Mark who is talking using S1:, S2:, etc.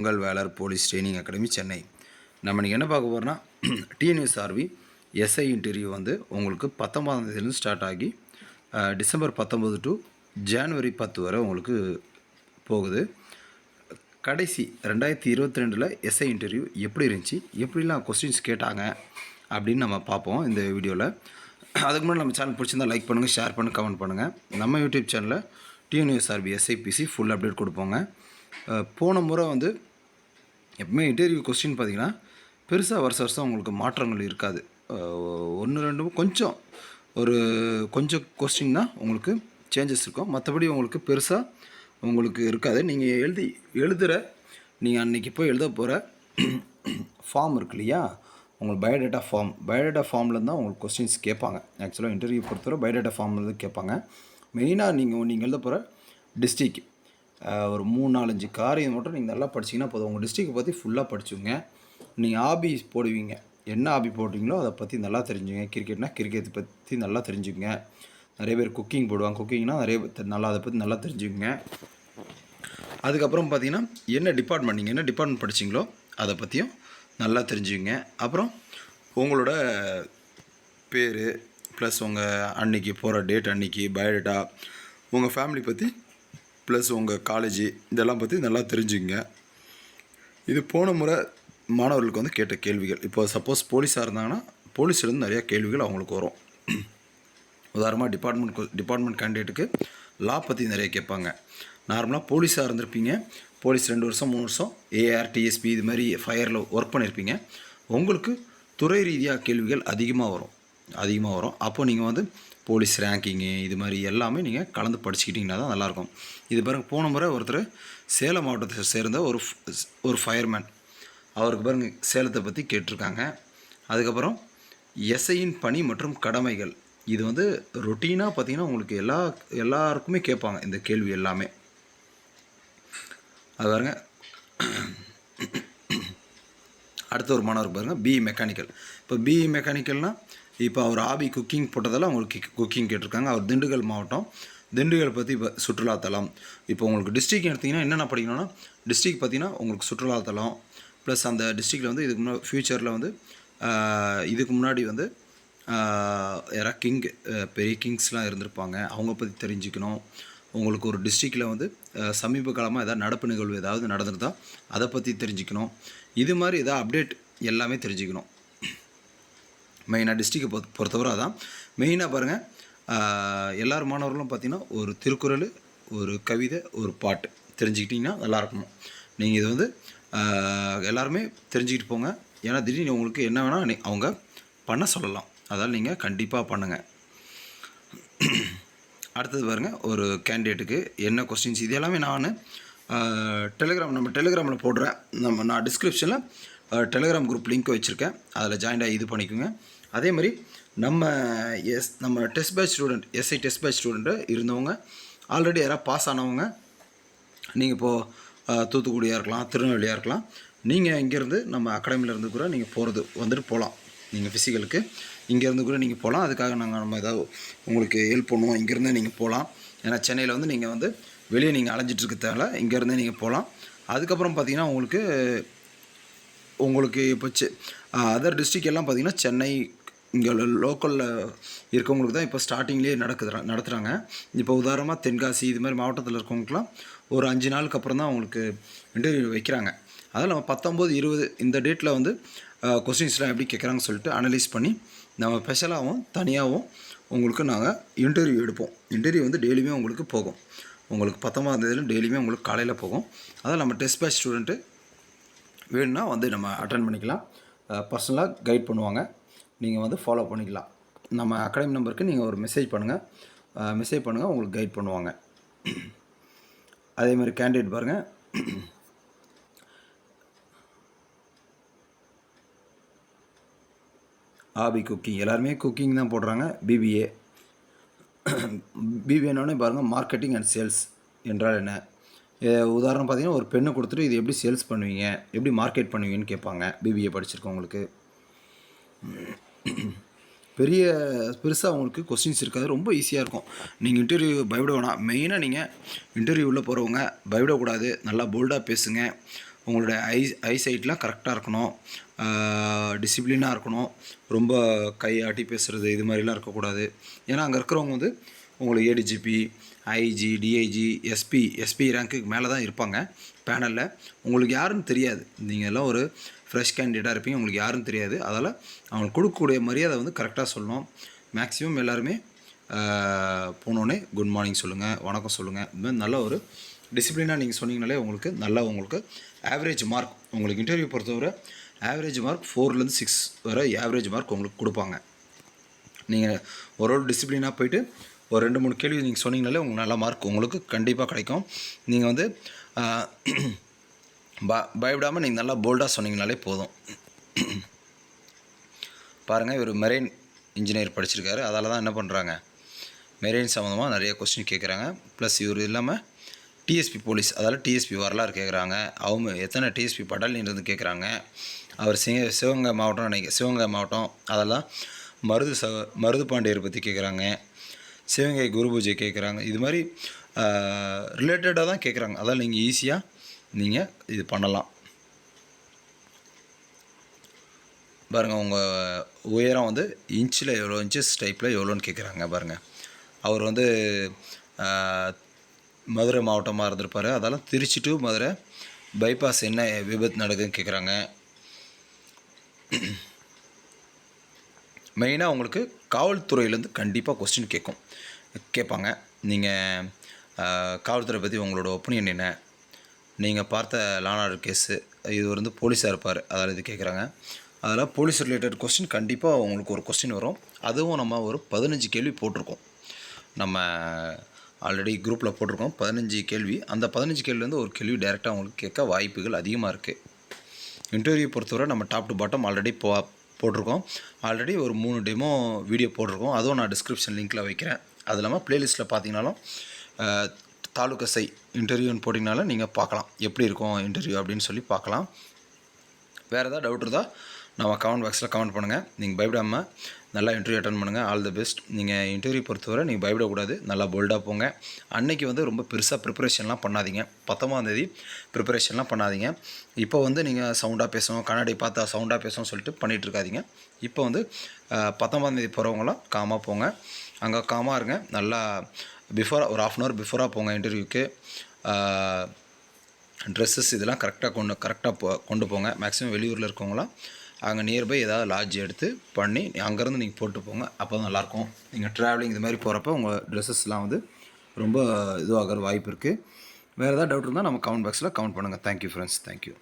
S1: உங்கள் வேலர் police training academy Chennai. நம்ம இன்றைக்கி என்ன பார்க்க போகிறோம்னா டிஎன்எஸ்ஆர்வி எஸ்ஐ இன்டர்வியூ வந்து உங்களுக்கு பத்தொம்பதாம் தேதியிலேருந்து ஸ்டார்ட் ஆகி டிசம்பர் பத்தொம்பது டு ஜான்வரி பத்து வரை உங்களுக்கு போகுது. கடைசி ரெண்டாயிரத்தி இருபத்தி ரெண்டில் எஸ்ஐ இன்டர்வியூ எப்படி இருந்துச்சு எப்படிலாம் கொஸ்டின்ஸ் கேட்டாங்க அப்படின்னு நம்ம பார்ப்போம் இந்த வீடியோவில் அதுக்கு முன்னாடி நம்ம சேனல் பிடிச்சிருந்தா லைக் பண்ணுங்கள் ஷேர் பண்ணுங்கள் கமெண்ட் பண்ணுங்கள் நம்ம யூடியூப் சேனலில் டிஎன்யூஎஸ்ஆர்பி எஸ்ஐபிசி ஃபுல் அப்டேட் கொடுப்போங்க. போன முறை வந்து எப்பவுமே இன்டர்வியூ கொஸ்டின் பார்த்தீங்கன்னா பெருசாக வருஷ வருஷம் உங்களுக்கு மாற்றங்கள் இருக்காது. ஒன்று ரெண்டும் கொஞ்சம் ஒரு கொஞ்சம் கொஸ்டின் தான் உங்களுக்கு சேஞ்சஸ் இருக்கும். மற்றபடி உங்களுக்கு பெருசாக உங்களுக்கு இருக்காது. நீங்கள் எழுதி எழுதுகிற நீங்கள் அன்றைக்கி போய் எழுத போகிற ஃபார்ம் இருக்கு இல்லையா? உங்களுக்கு பயோடேட்டா ஃபார்ம் பயோடேட்டா ஃபார்மில் தான் உங்களுக்கு கொஸ்டின்ஸ் கேட்பாங்க. ஆக்சுவலாக இன்டர்வியூ பொறுத்தவரை பயோடேட்டா ஃபார்மில் தான் கேட்பாங்க. மெயினாக நீங்கள் நீங்கள் எழுத போகிற டிஸ்ட்ரிக் ஒரு மூணு நாலஞ்சு காரியம் மட்டும் நீங்கள் நல்லா படிச்சீங்கன்னா போதும். உங்கள் டிஸ்ட்ரிக்டை பற்றி ஃபுல்லாக படிச்சுங்க நீங்கள் ஆபி போடுவீங்க. என்ன ஆபி போடுறீங்களோ அதை பற்றி நல்லா தெரிஞ்சுங்க கிரிக்கெட்னா கிரிக்கெட் பற்றி நல்லா தெரிஞ்சுங்க நிறைய பேர் குக்கிங் போடுவாங்க. குக்கிங்னா நிறைய பேர் நல்லா அதை பற்றி நல்லா தெரிஞ்சுக்குங்க. அதுக்கப்புறம் பார்த்தீங்கன்னா என்ன டிபார்ட்மெண்ட் நீங்கள் என்ன டிபார்ட்மெண்ட் படிச்சீங்களோ அதை பற்றியும் நல்லா தெரிஞ்சுக்குங்க. அப்புறம் உங்களோட பேர் ப்ளஸ் உங்கள் அன்னைக்கு போகிற டேட் அன்னைக்கு பயோடேட்டா உங்கள் ஃபேமிலி பற்றி ப்ளஸ் உங்கள் காலேஜ் இதெல்லாம் பற்றி நல்லா தெரிஞ்சுக்கங்க. இது போன முறை மாணவர்களுக்கு வந்து கேட்ட கேள்விகள். இப்போ சப்போஸ் போலீஸாக இருந்தாங்கன்னா போலீஸ்லேருந்து நிறையா கேள்விகள் அவங்களுக்கு வரும். உதாரணமாக டிபார்ட்மெண்ட் டிபார்ட்மெண்ட் கேண்டிடேட்டுக்கு லா பற்றி நிறைய கேட்பாங்க. நார்மலாக போலீஸாக இருந்திருப்பீங்க. போலீஸ் ரெண்டு வருஷம் மூணு வருஷம் ஏஆர் டிஎஸ்பி இது மாதிரி ஃபயரில் ஒர்க் பண்ணியிருப்பீங்க உங்களுக்கு துறை ரீதியாக கேள்விகள் அதிகமாக வரும். அதிகமாக வரும். அப்போ நீங்கள் வந்து போலீஸ் ரேங்கிங்கு இது மாதிரி எல்லாமே நீங்கள் கலந்து படிச்சுக்கிட்டிங்கன்னா தான் நல்லாயிருக்கும். இது பாருங்க போன முறை ஒருத்தர் சேலம் மாவட்டத்தை சேர்ந்த ஒரு ஒரு ஃபயர்மேன் அவருக்கு பாருங்க சேலத்தை பற்றி கேட்டிருக்காங்க. அதுக்கப்புறம் எஸ்ஐயின் பணி மற்றும் கடமைகள். இது வந்து ரொட்டீனாக பார்த்தீங்கன்னா உங்களுக்கு எல்லா எல்லாருக்குமே கேட்பாங்க இந்த கேள்வி எல்லாமே. அது பாருங்க. அடுத்த ஒரு மாணவர் பாருங்கள் பிஇ மெக்கானிக்கல் இப்போ பிஇ மெக்கானிக்கல்னால் இப்போ அவர் ஆபி குக்கிங் போட்டதால் அவங்களுக்கு குக்கிங் கேட்டிருக்காங்க. அவர் திண்டுக்கல் மாவட்டம். திண்டுக்கல் பற்றி இப்போ சுற்றுலாத்தலம் இப்போ உங்களுக்கு டிஸ்ட்ரிக் எடுத்திங்கன்னா என்னென்ன படிக்கணும்னா டிஸ்ட்ரிக் பார்த்திங்கன்னா உங்களுக்கு சுற்றுலாத்தலம் ப்ளஸ் அந்த டிஸ்ட்ரிக்டில் வந்து இதுக்கு முன்னாடி ஃப்யூச்சரில் வந்து இதுக்கு முன்னாடி வந்து யாரா கிங் பெரிய கிங்ஸ்லாம் இருந்திருப்பாங்க. அவங்க பற்றி தெரிஞ்சுக்கணும். உங்களுக்கு ஒரு டிஸ்ட்ரிக்டில் வந்து சமீப காலமாக ஏதாவது நடப்பு நிகழ்வு ஏதாவது நடந்திருந்தா அதை பற்றி தெரிஞ்சுக்கணும். இது மாதிரி ஏதாவது அப்டேட் எல்லாமே தெரிஞ்சுக்கணும். மெயினாக டிஸ்ட்ரிக்கை பொறுத்த பொறுத்தவரை அதான். மெயினாக பாருங்கள் எல்லார் மாணவர்களும் பார்த்தீங்கன்னா ஒரு திருக்குறள் ஒரு கவிதை ஒரு பாட்டு. தெரிஞ்சுக்கிட்டிங்கன்னா நல்லாயிருக்கும் நீங்கள் இது வந்து எல்லாருமே தெரிஞ்சுக்கிட்டு போங்க. ஏன்னா திடீர்னு உங்களுக்கு என்ன வேணால் அவங்க பண்ண சொல்லலாம். அதால் நீங்கள் கண்டிப்பாக பண்ணுங்கள் அடுத்தது பாருங்கள் ஒரு கேண்டிடேட்டுக்கு என்ன கொஸ்டின்ஸ் இது எல்லாமே நான் டெலிகிராம் நம்ம டெலிகிராமில் போடுறேன். நம்ம நான் டிஸ்கிரிப்ஷனில் டெலிகிராம் குரூப் லிங்க் வச்சுருக்கேன். அதில் ஜாயின் இது பண்ணிக்கோங்க. அதே மாதிரி நம்ம எஸ் நம்ம test batch student SI test batch student இருந்தவங்க ஆல்ரெடி யாராவது பாஸ் ஆனவங்க நீங்கள் இப்போது தூத்துக்குடியாக இருக்கலாம் திருநெல்வேலியாக இருக்கலாம் நீங்கள் இங்கேருந்து நம்ம அகாடமியிலேருந்து கூட நீங்கள் போகிறது வந்துட்டு போகலாம் நீங்கள் ஃபிசிக்கலுக்கு இங்கேருந்து கூட நீங்கள் போகலாம் அதுக்காக நாங்கள் நம்ம ஏதாவது உங்களுக்கு ஹெல்ப் பண்ணுவோம். இங்கேருந்தே நீங்கள் போகலாம் ஏன்னா சென்னையில் வந்து நீங்கள் வந்து வெளியே நீங்கள் அலைஞ்சிட்டு இருக்க இங்கேருந்தே நீங்கள் போகலாம் அதுக்கப்புறம் பார்த்தீங்கன்னா உங்களுக்கு உங்களுக்கு இப்போ அதர் டிஸ்ட்ரிக் எல்லாம் பார்த்தீங்கன்னா சென்னை இங்கே லோக்கலில் இருக்கவங்களுக்கு தான் இப்போ ஸ்டார்டிங்லேயே நடக்குது நடத்துகிறாங்க இப்போ உதாரணமாக தென்காசி இது மாதிரி மாவட்டத்தில் இருக்கவங்களுக்குலாம் ஒரு அஞ்சு நாளுக்கு அப்புறம் தான் அவங்களுக்கு இன்டர்வியூ வைக்கிறாங்க. அதில் நம்ம பத்தொம்போது இருபது இந்த டேட்டில் வந்து கொஸ்டின்ஸ்லாம் எப்படி கேட்குறாங்கன்னு சொல்லிட்டு அனலைஸ் பண்ணி நம்ம ஸ்பெஷலாகவும் தனியாகவும் உங்களுக்கு நாங்கள் இன்டர்வியூ எடுப்போம். இன்டர்வியூ வந்து டெய்லியுமே உங்களுக்கு போகும். உங்களுக்கு பத்தொம்பதாம் தேதியில டெய்லியுமே உங்களுக்கு காலையில் போகும். அதான் நம்ம டெஸ்ட் பேட்ச் ஸ்டூடெண்ட்டு வேணும்னா வந்து நம்ம அட்டன் பண்ணிக்கலாம். பர்சனலாக கைட் பண்ணுவாங்க. நீங்கள் வந்து ஃபாலோ பண்ணிக்கலாம். நம்ம அகாடமி நம்பருக்கு நீங்கள் ஒரு மெசேஜ் பண்ணுங்கள் மெசேஜ் பண்ணுங்கள் உங்களுக்கு கைட் பண்ணுவாங்க. அதே மாதிரி கேண்டிடேட் பாருங்கள் ஆபி குக்கிங் எல்லாருமே குக்கிங் தான் போடுறாங்க. பிபிஏ பிபிஏனோடனே பாருங்கள் மார்க்கெட்டிங் அண்ட் சேல்ஸ் என்றால் என்ன? உதாரணம் பார்த்தீங்கன்னா ஒரு பெண்ணை கொடுத்துட்டு இது எப்படி சேல்ஸ் பண்ணுவீங்க? எப்படி மார்க்கெட் பண்ணுவீங்கன்னு கேட்பாங்க. பிபிஏ படிச்சிருக்கவங்களுக்கு. பெரிய பெருசாக உங்களுக்கு கொஸ்டின்ஸ் இருக்காது. ரொம்ப ஈஸியாக இருக்கும். நீங்கள் இன்டர்வியூ பயப்பட வேணாம். மெயினாக நீங்கள் இன்டர்வியூவில் போகிறவங்க பயப்படக்கூடாது. நல்லா போல்டாக பேசுங்க. உங்களுடைய ஐ ஐசைட்லாம் கரெக்டாக இருக்கணும். டிசிப்ளினாக இருக்கணும். ரொம்ப கை ஆட்டி பேசுகிறது இது மாதிரிலாம் இருக்கக்கூடாது. ஏன்னா அங்கே இருக்கிறவங்க வந்து உங்களுக்கு ADGP IG DIG SP SP ரேங்க்குக்கு மேலே தான் இருப்பாங்க பேனலில் உங்களுக்கு யாருன்னு தெரியாது. நீங்கள் எல்லாம் ஒரு ஃப்ரெஷ் கேண்டிடேட்டாக இருப்பீங்க. உங்களுக்கு யாருன்னு தெரியாது. அதால் அவங்களுக்கு கொடுக்கக்கூடிய மரியாதை வந்து கரெக்டாக சொல்லணும். மேக்ஸிமம் எல்லாருமே போனோடனே குட் மார்னிங் சொல்லுங்கள் வணக்கம் சொல்லுங்கள் இது மாதிரி நல்ல ஒரு டிசிப்ளினாக நீங்கள் சொன்னீங்கனாலே உங்களுக்கு நல்லா உங்களுக்கு ஆவரேஜ் மார்க் உங்களுக்கு இன்டர்வியூ பொறுத்தவரை ஆவரேஜ் மார்க் ஃபோர்லேருந்து சிக்ஸ் வரை ஆவரேஜ் மார்க் உங்களுக்கு கொடுப்பாங்க. நீங்கள் ஒரு ஒரு டிசிப்ளினாக போயிட்டு ஒரு ரெண்டு மூணு கேள்வி நீங்கள் சொன்னீங்கனாலே உங்களுக்கு நல்ல மார்க் உங்களுக்கு கண்டிப்பாக கிடைக்கும். நீங்கள் வந்து ப பயப்படாமல் நீங்கள் நல்லா போல்டாக சொன்னீங்கனாலே போதும். பாருங்கள் இவர் மெரெயின் இன்ஜினியர் படிச்சிருக்காரு. அதால் தான் என்ன பண்ணுறாங்க மெரெயின் சம்மந்தமாக நிறைய கொஸ்டின் கேட்குறாங்க ப்ளஸ் இவர் இல்லாமல் டிஎஸ்பி போலீஸ் அதாவது டிஎஸ்பி வரலாறு கேட்குறாங்க அவங்க எத்தனை டிஎஸ்பி பட்டாலியன்றது கேட்குறாங்க அவர் சிங்க சிவகங்கை மாவட்டம் நினைக்க சிவகங்கை மாவட்டம் அதெல்லாம் மருது ச மருது பாண்டியர் பற்றி கேட்குறாங்க சிவகங்கை குரு பூஜை கேட்குறாங்க. இது மாதிரி ரிலேட்டடாக தான் கேட்குறாங்க. அதான் நீங்கள் ஈஸியாக நீங்கள் இது பண்ணலாம். பாருங்கள் உங்கள் உயரம் வந்து இன்ச்சில் எவ்வளோ இன்ச்சஸ் டைப்பில் எவ்வளோன்னு கேட்குறாங்க. பாருங்கள் அவர் வந்து மதுரை மாவட்டமாக இருந்திருப்பார். அதெல்லாம் திருச்சி டு மதுரை பைபாஸ் என்ன விபத்து நடக்குதுன்னு கேட்குறாங்க. மெயினாக உங்களுக்கு காவல்துறையிலேருந்து கண்டிப்பாக கொஸ்டின் கேட்கும் கேட்பாங்க நீங்கள் காவல்துறை பற்றி உங்களோட ஒப்பீனியன் என்ன? நீங்கள் பார்த்த லானார் கேஸு இது வந்து போலீஸாக இருப்பார். அதில் இது கேட்குறாங்க அதெல்லாம் போலீஸ் ரிலேட்டட் கொஸ்டின் கண்டிப்பாக உங்களுக்கு ஒரு கொஸ்டின் வரும். அதுவும் நம்ம ஒரு பதினஞ்சு கேள்வி போட்டிருக்கோம். நம்ம ஆல்ரெடி குரூப்பில் போட்டிருக்கோம். பதினஞ்சு கேள்வி. அந்த பதினஞ்சு கேள்விலேருந்து ஒரு கேள்வி டைரெக்டாக உங்களுக்கு கேட்க வாய்ப்புகள் அதிகமாக இருக்குது இன்டர்வியூ பொறுத்தவரை நம்ம டாப் டு பாட்டம் ஆல்ரெடி போ போட்டிருக்கோம். ஆல்ரெடி ஒரு மூணு டெமோ வீடியோ போட்டிருக்கோம். அதுவும் நான் டிஸ்கிரிப்ஷன் லிங்க்கில் வைக்கிறேன். அது இல்லாமல் ப்ளேலிஸ்ட்டில் பார்த்தீங்கனாலும் அஹ், தாலுக்கா சை இன்டர்வியூன்னு போட்டிங்கனாலும் நீங்கள் பார்க்கலாம். எப்படி இருக்கும் இன்டர்வியூ அப்படின்னு சொல்லி பார்க்கலாம். வேறு ஏதாவது டவுட் இருந்தால் நம்ம கமெண்ட் பாக்ஸில் கமெண்ட் பண்ணுங்கள் நீங்கள் பயப்படாமல் நல்லா இன்டர்வியூ அட்டன் பண்ணுங்கள் ஆல் தி பெஸ்ட் நீங்கள் இன்டர்வியூ பொறுத்தவரை நீங்கள் பயப்படக்கூடாது. நல்லா போல்டாக போங்க. அன்னைக்கு வந்து ரொம்ப பெருசாக ப்ரிப்பரேஷன்லாம் பண்ணாதீங்க. பத்தொம்பதாந்தேதி ப்ரிப்பரேஷன்லாம் பண்ணாதீங்க. இப்போ வந்து நீங்கள் சவுண்டாக பேசணும் கண்ணாடி பார்த்தா சவுண்டாக பேசணும்னு சொல்லிட்டு பண்ணிகிட்டு இருக்காதிங்க. இப்போ வந்து பத்தொம்பதாந்தேதி போகிறவங்களாம் காமாக போங்க. அங்கே காமாக இருங்க. நல்லா பிஃபோராக ஒரு ஆஃப் அன் ஹவர் பிஃபோராக போங்க இன்டர்வியூக்கு ட்ரெஸ்ஸஸ் இதெல்லாம் கரெக்டாக கொண்டு கரெக்டாக போ கொண்டு போங்க. மேக்ஸிமம் வெளியூரில் இருக்கவங்களாம் அங்கே நியர்பை ஏதாவது லாட்ஜ் எடுத்து பண்ணி அங்கேருந்து நீங்கள் போட்டு போங்க அப்போ தான் நல்லாயிருக்கும். நீங்கள் ட்ராவலிங் இது மாதிரி போகிறப்ப உங்கள் ட்ரெஸ்ஸஸ்லாம் வந்து ரொம்ப இதுவாகிற வாய்ப்பு இருக்குது வேறு ஏதாவது டவுட் இருந்தால் நம்ம கமெண்ட் பாக்ஸில் கமெண்ட் பண்ணுங்கள் தேங்க்யூ ஃப்ரெண்ட்ஸ் தேங்க்யூ